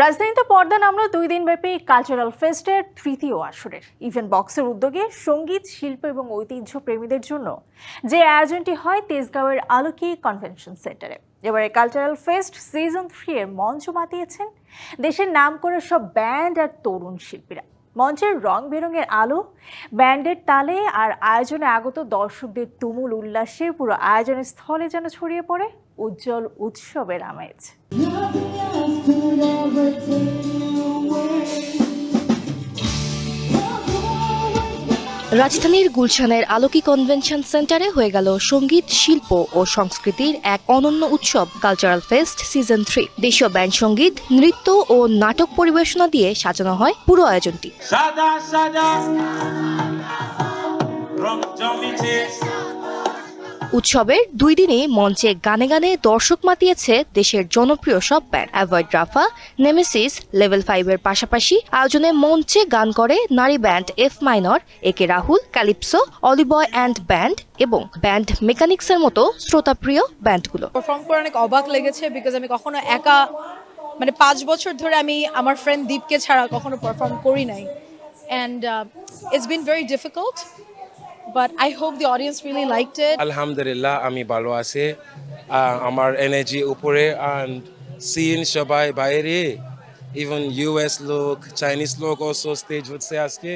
রাজধানীতে পর্দা নামলো দুই দিনব্যাপী কালচারাল ফেস্টের তৃতীয় আসরের। ইভেন্ট বক্সের উদ্যোগে সংগীত, শিল্প এবং ঐতিহ্য প্রেমীদের জন্য যে আয়োজনটি হয় তেজগাঁওয়ের আলোকি কনভেনশন সেন্টারে এবারে কালচারাল ফেস্ট সিজন থ্রি এর মঞ্চ মাতিয়েছেন দেশের নাম করে সব ব্যান্ড আর তরুণ শিল্পীরা। মঞ্চের রং বেরঙের আলো ব্যান্ডের তালে আর আয়োজনে আগত দর্শকদের তুমুল উল্লাসে পুরো আয়োজনের স্থলে যেন ছড়িয়ে পড়ে উজ্জ্বল উৎসবের আমেজ। রাজধানীর গুলশানের আলোকি কনভেনশন সেন্টারে হয়ে গেল সংগীত, শিল্প ও সংস্কৃতির এক অনন্য উৎসব কালচারাল ফেস্ট সিজন থ্রি দেশীয় ব্যান্ড সংগীত, নৃত্য ও নাটক পরিবেশনা দিয়ে সাজানো হয় পুরো আয়োজনটি। সাদা সাদা উৎসবের দুই দিনে মঞ্চে গানে গানে দর্শক মাতিয়েছে দেশের জনপ্রিয় সব band. Avoid Rafa Nemesis level ফাইভের পাশাপাশি আয়োজনে মঞ্চে গান করে নারী band F minor AK Rahul Calypso অলিবয় and band এবং ব্যান্ড মেকানিক্সের মতো শ্রোতাপ্রিয় ব্যান্ডগুলো। পারফর্ম করে অনেক অবাক লেগেছে বিকজ আমি কখনো একা মানে পাঁচ বছর ধরে আমি আমার ফ্রেন্ড দীপকে ছাড়া কখনো পারফর্ম করি নাই। And it's been very difficult but I hope the audience really liked it আলহামদুলিল্লাহ আমি ভালো আছি। আমার এনার্জি উপরে। অ্যান্ড সিন সবাই বাইরে। ইভেন ইউএস লোক চাইনিজ লোক অলসো স্টেজ হচ্ছে আজকে।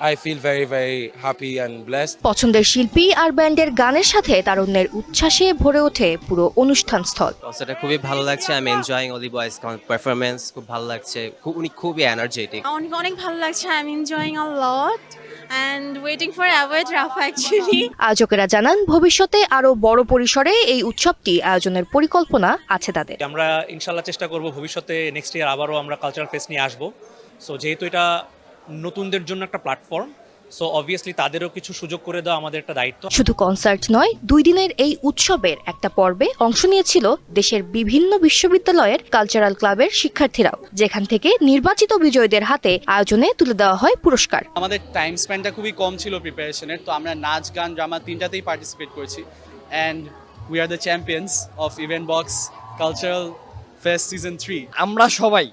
I feel very very happy and blessed. পছন্দের শিল্পী আর ব্যান্ডের গানের সাথে তারুণ্যের উচ্ছ্বাসে ভরে ওঠে পুরো অনুষ্ঠান স্থল কনসার্টটা খুবই ভালো লাগছে আই এম এনজয়িং অলি বয়েস পারফরমেন্স খুব ভালো লাগছে খুব উনি খুবই এনার্জেটিক অনেক অনেক ভালো লাগছে I am enjoying a lot and waiting for Avoid Rafa actually আয়োজকেরা জানান ভবিষ্যতে আরও বড় পরিসরে এই উৎসবটি আয়োজনের পরিকল্পনা আছে তাদের। আমরা ইনশাল্লাহ চেষ্টা করব ভবিষ্যতে নেক্সট ইয়ার আবারও আমরা কালচারাল ফেস্ট নিয়ে আসব। সো যেহেতু এটা নতুনদের জন্য একটা প্ল্যাটফর্ম সো অবভিয়াসলি তাদেরও কিছু সুযোগ করে দেওয়া আমাদের একটা দায়িত্ব। শুধু কনসার্ট নয় দুই দিনের এই উৎসবের একটা পর্বে অংশ নিয়েছিল দেশের বিভিন্ন বিশ্ববিদ্যালয়ের কালচারাল ক্লাবের শিক্ষার্থীরাও যেখান থেকে নির্বাচিত বিজয়ীদের হাতে আয়োজনে তুলে দেওয়া হয় পুরস্কার। আমাদের টাইম স্পেন্ডটা খুবই কম ছিল প্রিপারেশনের তো আমরা নাচ গান ড্রামা তিনটাতেই পার্টিসিপেট করেছি। And we are the champions of event box cultural fest season three আমরা সবাই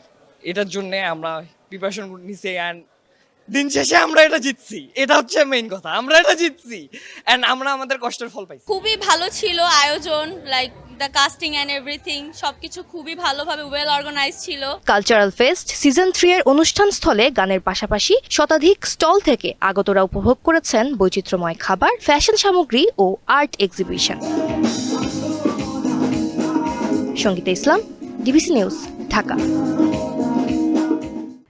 এটার জন্য আমরা প্রিপারেশন নিছি অ্যান্ড দিন শেষে আমরা এটা জিতছি। এটা হচ্ছে মেইন কথা আমরা এটা জিতছি। অ্যান্ড আমরা আমাদের কষ্টের ফল পাইছি। খুবই ভালো ছিল আয়োজন like the casting and everything সবকিছু খুবই ভালোভাবে ওয়েল অর্গানাইজ ছিল। কালচারাল ফেস্ট সিজন থ্রি এর অনুষ্ঠান স্থলে গানের পাশাপাশি শতাধিক স্টল থেকে আগতরা উপভোগ করেছেন বৈচিত্র্যময় খাবার ফ্যাশন সামগ্রী ও art exhibition Sangita Islam DBC news Dhaka.